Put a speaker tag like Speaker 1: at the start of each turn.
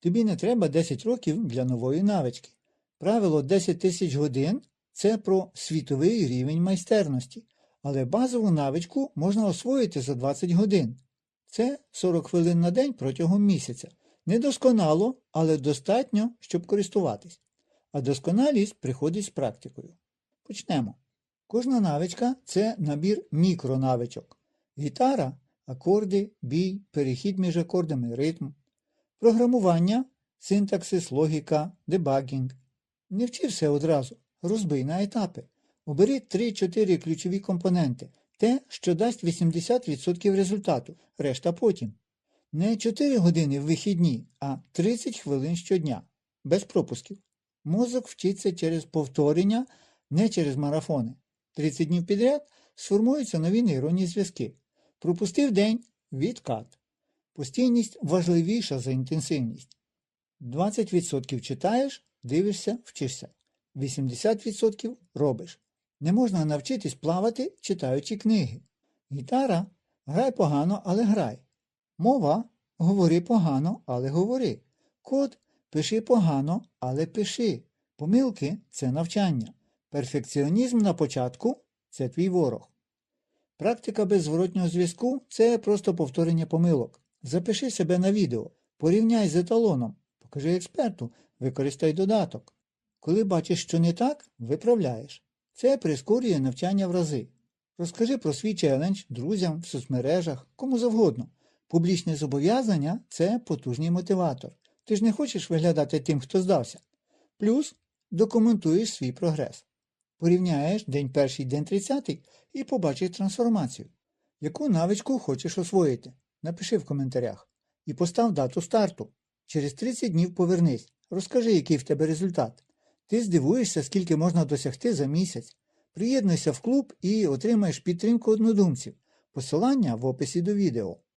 Speaker 1: Тобі не треба 10 років для нової навички. Правило 10 тисяч годин це про світовий рівень майстерності, але базову навичку можна освоїти за 20 годин. Це 40 хвилин на день протягом місяця. Недосконало, але достатньо, щоб користуватись. А досконалість приходить з практикою. Почнемо. Кожна навичка це набір мікронавичок. Гітара, акорди, бій, перехід між акордами, ритм. Програмування, синтаксис, логіка, дебагінг. Не вчи все одразу, розбий на етапи. Обери 3-4 ключові компоненти, те, що дасть 80% результату, решта потім. Не 4 години в вихідні, а 30 хвилин щодня, без пропусків. Мозок вчиться через повторення, не через марафони. 30 днів підряд сформуються нові нейронні зв'язки. Пропустив день відкат. Постійність важливіша за інтенсивність. 20% читаєш, дивишся, вчишся. 80% робиш. Не можна навчитись плавати, читаючи книги. Гітара грай погано, але грай. Мова говори погано, але говори. Код пиши погано, але пиши. Помилки це навчання. Перфекціонізм на початку це твій ворог. Практика без зворотнього зв'язку це просто повторення помилок. Запиши себе на відео, порівняй з еталоном, покажи експерту, використай додаток. Коли бачиш, що не так, виправляєш. Це прискорює навчання в рази. Розкажи про свій челендж друзям в соцмережах, кому завгодно. Публічне зобов'язання це потужний мотиватор. Ти ж не хочеш виглядати тим, хто здався. Плюс документуєш свій прогрес. Порівняєш день перший, день тридцятий і побачиш трансформацію. Яку навичку хочеш освоїти? Напиши в коментарях. І постав дату старту. Через 30 днів повернись. Розкажи, який в тебе результат. Ти здивуєшся, скільки можна досягти за місяць. Приєднуйся в клуб і отримаєш підтримку однодумців. Посилання в описі до відео.